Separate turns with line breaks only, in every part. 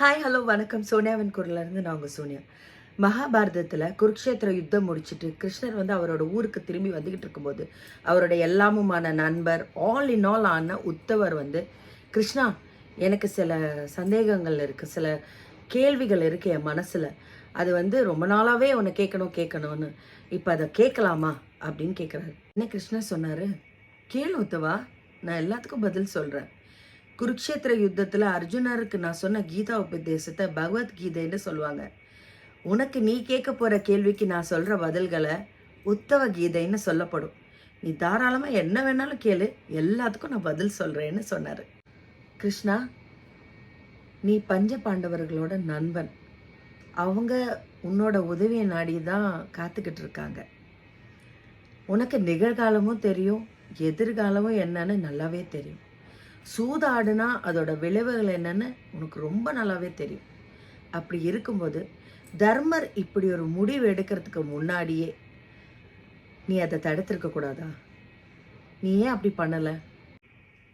Hi hello வணக்கம். சோனியாவின் குரலேருந்து நான் உங்கள் சோனியா. மகாபாரதத்தில் குருக்ஷேத்திர யுத்தம் முடிச்சிட்டு கிருஷ்ணர் வந்து அவரோட ஊருக்கு திரும்பி வந்துக்கிட்டு இருக்கும்போது அவரோட எல்லாமுமான நண்பர் ஆல் இன் ஆல் ஆன உத்தவர் வந்து கிருஷ்ணா எனக்கு சில சந்தேகங்கள் இருக்குது சில கேள்விகள் இருக்குது என் மனசில். அது வந்து ரொம்ப நாளாகவே உன்னை கேட்கணும் கேட்கணும்னு. இப்போ அதை கேட்கலாமா? அப்படின்னு கேட்குறாரு. என்ன கிருஷ்ணர் சொன்னார்? கேளு உத்தவா நான் எல்லாத்துக்கும் பதில் சொல்கிறேன் குருக்ஷேத்திர யுத்தத்தில் அர்ஜுனருக்கு நான் சொன்ன கீதா உபதேசத்தை பகவத்கீதைன்னு சொல்லுவாங்க. உனக்கு நீ கேட்க போகிற கேள்விக்கு நான் சொல்கிற பதில்களை உத்தவ கீதைன்னு சொல்லப்படும். நீ தாராளமாக என்ன வேணாலும் கேளு எல்லாத்துக்கும் நான் பதில் சொல்கிறேன்னு சொன்னார். கிருஷ்ணா நீ பஞ்ச பாண்டவர்களோட நண்பன். அவங்க உன்னோட உதவியை நாடி தான் காத்துக்கிட்டு இருக்காங்க. உனக்கு நிகழ்காலமும் தெரியும் எதிர்காலமும் என்னன்னு நல்லாவே தெரியும். சூதாடுனா அதோட விளைவுகள் என்னன்னு உனக்கு ரொம்ப நல்லாவே தெரியும். அப்படி இருக்கும்போது தர்மர் இப்படி ஒரு முடிவு எடுக்கிறதுக்கு முன்னாடியே நீ அதை தடுத்திருக்க கூடாதா? நீ ஏன் அப்படி பண்ணலை?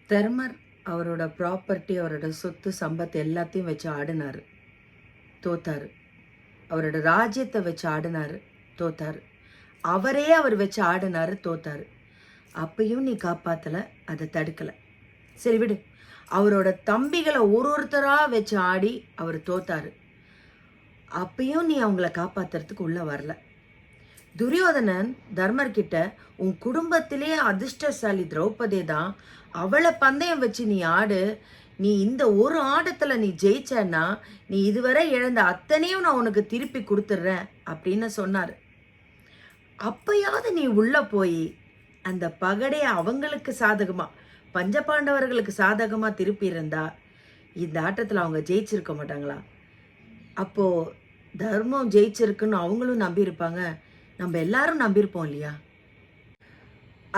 தர்மர் அவரோட ப்ராப்பர்ட்டி அவரோட சொத்து சம்பத்து எல்லாத்தையும் வச்சு ஆடினார். தோத்தாரு. அவரோட ராஜ்யத்தை வச்சு ஆடினாரு. தோத்தாரு. அவரே அவர் வச்சு ஆடினாரு தோத்தாரு. அப்பயும் நீ காப்பாற்றலை அதை தடுக்கலை. சரி விடு. அவரோட தம்பிகளை ஒரு ஒருத்தராக வச்சு ஆடி அவர் தோத்தாரு. அப்பயும் நீ அவங்கள காப்பாத்துறதுக்கு உள்ளே வரல. துரியோதனன் தர்மர் கிட்ட உன் குடும்பத்திலே அதிர்ஷ்டசாலி திரௌபதி தான். அவளை பந்தயம் வச்சு நீ ஆடு. நீ இந்த ஒரு ஆட்டத்தில் நீ ஜெயிச்சன்னா நீ இதுவரை இழந்த அத்தனையும் நான் உனக்கு திருப்பி கொடுத்துட்றேன் அப்படின்னு சொன்னார். அப்பயாவது நீ உள்ளே போய் அந்த பகடையை அவங்களுக்கு சாதகமாக பஞ்சபாண்டவர்களுக்கு சாதகமாக திருப்பி இருந்தா இந்த ஆட்டத்தில் அவங்க ஜெயிச்சிருக்க மாட்டாங்களா? அப்போ தர்மம் ஜெயிச்சிருக்குன்னு அவங்களும் நம்பியிருப்பாங்க. நம்ம எல்லாரும் நம்பியிருப்போம் இல்லையா?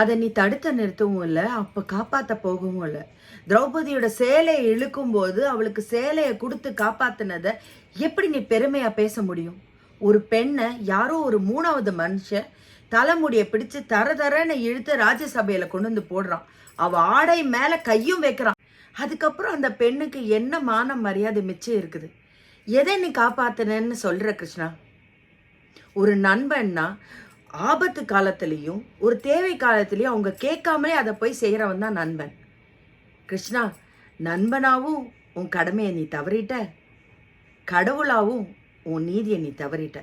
அதை நீ தடுத்த நிறுத்தவும் இல்லை அப்போ காப்பாற்ற போகவும் இல்லை. திரௌபதியோட சேலையை இழுக்கும்போது அவளுக்கு சேலையை கொடுத்து காப்பாத்தினதை எப்படி நீ பெருமையாக பேச முடியும்? ஒரு பெண்ணை யாரோ ஒரு மூணாவது மனுஷன் தலைமுடியை பிடிச்சு தர தரன்னு இழுத்து ராஜ்யசபையில கொண்டு வந்து போடுறான். அவ ஆடை மேல கையும் வைக்கிறான். அதுக்கப்புறம் அந்த பெண்ணுக்கு என்ன மான மரியாதை மிச்சம் இருக்குது? எதை நீ காப்பாத்தினன்னு சொல்ற கிருஷ்ணா? ஒரு நண்பன்னா ஆபத்து காலத்துலேயும் ஒரு தேவை காலத்துலேயும் அவங்க கேட்காமலே அதை போய் செய்கிறவன் தான் நண்பன். கிருஷ்ணா நண்பனாவும் உன் கடமையை நீ தவறிட்ட. கடவுளாவும் உன் நீதியை நீ தவறிட்ட.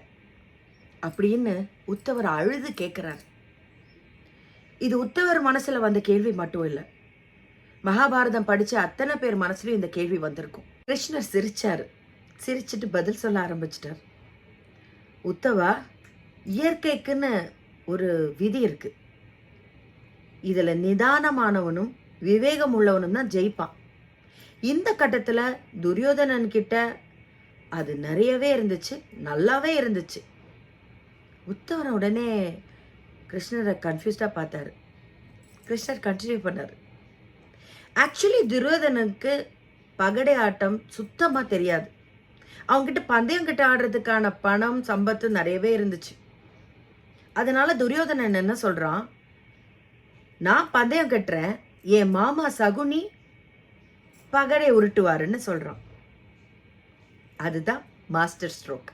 அப்படின்னு உத்தவர் அழுது கேட்குறார் இது உத்தவர் மனசில் வந்த கேள்வி மட்டும் இல்லை. மகாபாரதம் படித்த அத்தனை பேர் மனசுலையும் இந்த கேள்வி வந்திருக்கும். கிருஷ்ணர் சிரிச்சார். சிரிச்சிட்டு பதில் சொல்ல ஆரம்பிச்சிட்டார். உத்தவா இயற்கைக்குன்னு ஒரு விதி இருக்கு. இதில் நிதானமானவனும் விவேகம் உள்ளவனும் தான் ஜெயிப்பான். இந்த கட்டத்தில் துரியோதனன் கிட்ட அது நிறையவே இருந்துச்சு நல்லாவே இருந்துச்சு. உத்தவரை உடனே கிருஷ்ணரை கன்ஃபியூஸ்டாக பார்த்தாரு. கிருஷ்ணர் கண்டினியூ பண்ணார். ஆக்சுவலி துரியோதனனுக்கு பகடை ஆட்டம் சுத்தமாக தெரியாது. அவங்ககிட்ட பந்தயம் கிட்ட ஆடுறதுக்கான பணம் சம்பத்து நிறையவே இருந்துச்சு. அதனால துரியோதனன் என்ன சொல்கிறான் நான் பந்தயம் கட்டுறேன் என் மாமா சகுனி பகடை உருட்டுவாருன்னு சொல்கிறான் அதுதான் மாஸ்டர் ஸ்ட்ரோக்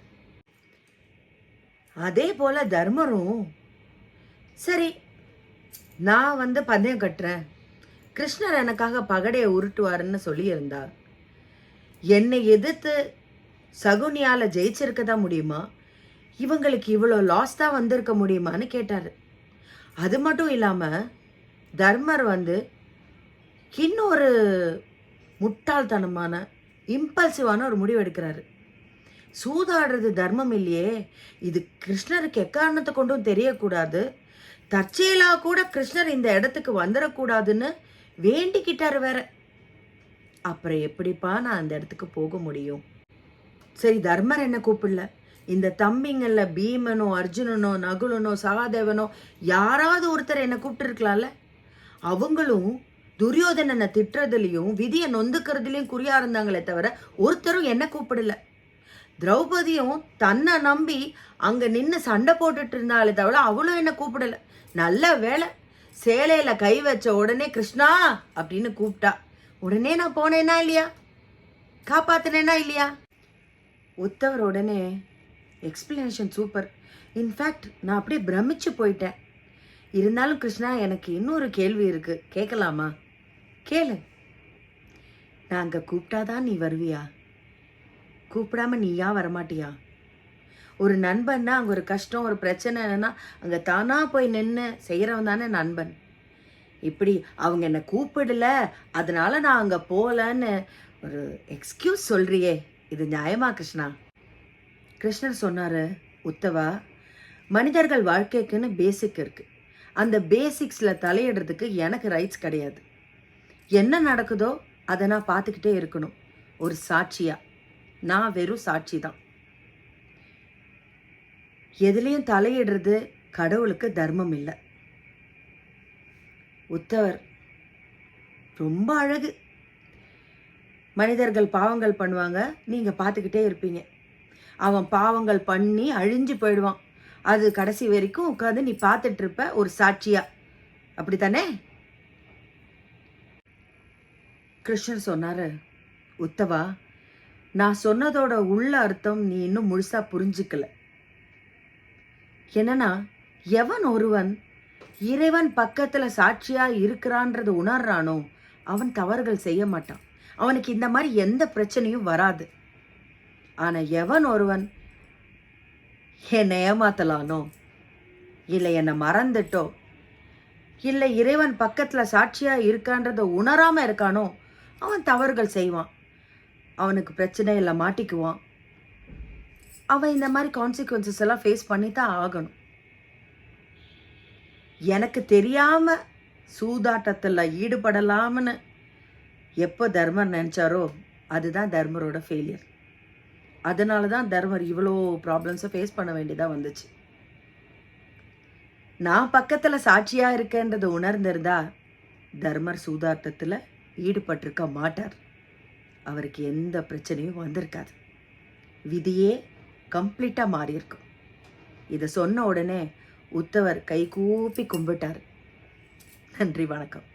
அதே போல தர்மரும். சரி நான் வந்து பந்தயம் கட்டுறேன். கிருஷ்ணர் எனக்காக பகடையை உருட்டுவாருன்னு சொல்லியிருந்தா என்னை எதிர்த்து சகுனியால் ஜெயிச்சிருக்க தான் முடியுமா? இவங்களுக்கு இவ்வளோ லாஸ் தான் வந்திருக்க முடியுமான்னு கேட்டார். அது மட்டும் இல்லாமல் தர்மர் வந்து இன்னொரு முட்டாள்தனமான இம்பல்சிவான ஒரு முடிவு எடுக்கிறாரு. சூதாடுறது தர்மம் இல்லையே. இது கிருஷ்ணருக்கு எக்காரணத்தை கொண்டும் தெரியக்கூடாது. தற்செயலாக கூட கிருஷ்ணர் இந்த இடத்துக்கு வந்துடக்கூடாதுன்னு வேண்டிக்கிட்டார் வேற. அப்புறம் எப்படிப்பா நான் அந்த இடத்துக்கு போக முடியும்? சரி தர்மர் என்ன கூப்பிடல? இந்த தம்பிங்கள்ல பீமனோ அர்ஜுனனோ நகுலனோ சகாதேவனோ யாராவது ஒருத்தர் என்ன கூப்பிட்டுருக்கலாம்ல? அவங்களும் துரியோதனனை திட்டுறதுலையும் விதியை நொந்துக்கிறதுலையும் குறியா இருந்தாங்களே தவிர ஒருத்தரும் என்ன கூப்பிடல. திரௌபதியும் தன்னை நம்பி அங்கே நின்று சண்டை போட்டுட்டு இருந்தாலே தவிர அவளும் என்ன கூப்பிடலை. நல்ல வேலை சேலையில் கை வச்ச உடனே கிருஷ்ணா அப்படின்னு கூப்பிட்டா. உடனே நான் போனேனா இல்லையா? காப்பாத்தினேனா இல்லையா? உத்தவர் உடனே எக்ஸ்பிளனேஷன் சூப்பர் இன்ஃபேக்ட் நான் அப்படியே பிரமிச்சு போயிட்டேன். இருந்தாலும் கிருஷ்ணா எனக்கு இன்னொரு கேள்வி இருக்குது கேட்கலாமா? கேளு. நான் அங்கே கூப்பிட்டாதான் நீ வருவியா? கூப்பிடாம நீயா வரமாட்டியா? ஒரு நண்பன்னா அங்கே ஒரு கஷ்டம் ஒரு பிரச்சனைன்னா அங்கே தானாக போய் நின்று செய்கிறவன் தானே நண்பன். இப்படி அவங்க என்னை கூப்பிடல அதனால நான் அங்கே போகலன்னு ஒரு எக்ஸ்கியூஸ் சொல்றியே. இது நியாயமா கிருஷ்ணா? கிருஷ்ணர் சொன்னாரு உத்தவா மனிதர்கள் வாழ்க்கைக்குன்னு பேசிக் இருக்கு. அந்த பேசிக்ஸில் தலையிடுறதுக்கு எனக்கு ரைட்ஸ் கிடையாது. என்ன நடக்குதோ அதை நான் பார்த்துக்கிட்டே இருக்கணும். ஒரு சாட்சியாக நான் வெறும் சாட்சி தான் எதுலேயும் தலையிடுறது கடவுளுக்கு தர்மம் இல்லை. உத்தவர் ரொம்ப அழகு. மனிதர்கள் பாவங்கள் பண்ணுவாங்க நீங்கள் பார்த்துக்கிட்டே இருப்பீங்க. அவன் பாவங்கள் பண்ணி அழிஞ்சு போயிடுவான். அது கடைசி வரைக்கும் உட்காந்து நீ பார்த்துட்டு இருப்ப ஒரு சாட்சியா. அப்படித்தானே? கிருஷ்ணர் சொன்னாரு உத்தவா நான் சொன்னதோட உள்ள அர்த்தம் நீ இன்னும் முழுசா புரிஞ்சுக்கல. என்னன்னா எவன் ஒருவன் இறைவன் பக்கத்துல சாட்சியா இருக்கிறான்றது உணர்றானோ அவன் தவறுகள் செய்ய மாட்டான். அவனுக்கு இந்த மாதிரி எந்த பிரச்சனையும் வராது. ஆனா எவன் ஒருவன் என்னை ஏமாத்தலானோ இல்லை என்னை மறந்துட்டோ இல்லை இறைவன் பக்கத்துல சாட்சியா இருக்கான்றத உணராம இருக்கானோ அவன் தவறுகள் செய்வான். அவனுக்கு பிரச்சனையில் மாட்டிக்குவான். அவன் இந்த மாதிரி கான்சிக்வன்சஸ் எல்லாம் ஃபேஸ் பண்ணி தான் ஆகணும். எனக்கு தெரியாமல் சூதாட்டத்தில் ஈடுபடலாம்னு எப்போ தர்மர் நினச்சாரோ அதுதான் தர்மரோட ஃபெயிலியர் அதனால தான் தர்மர் இவ்வளோ ப்ராப்ளம்ஸை ஃபேஸ் பண்ண வேண்டியதாக வந்துச்சு. நான் பக்கத்தில் சாட்சியாக இருக்கேன்றதை உணர்ந்திருந்தா தர்மர் சூதாட்டத்தில் ஈடுபட்டிருக்க மாட்டார். அவருக்கு எந்த பிரச்சனையும் வந்திருக்காது. விதியே கம்ப்ளீட்டாக மாறியிருக்கும் இதை சொன்ன உடனே உத்தவர் கை கூப்பி கும்பிட்டார். நன்றி வணக்கம்.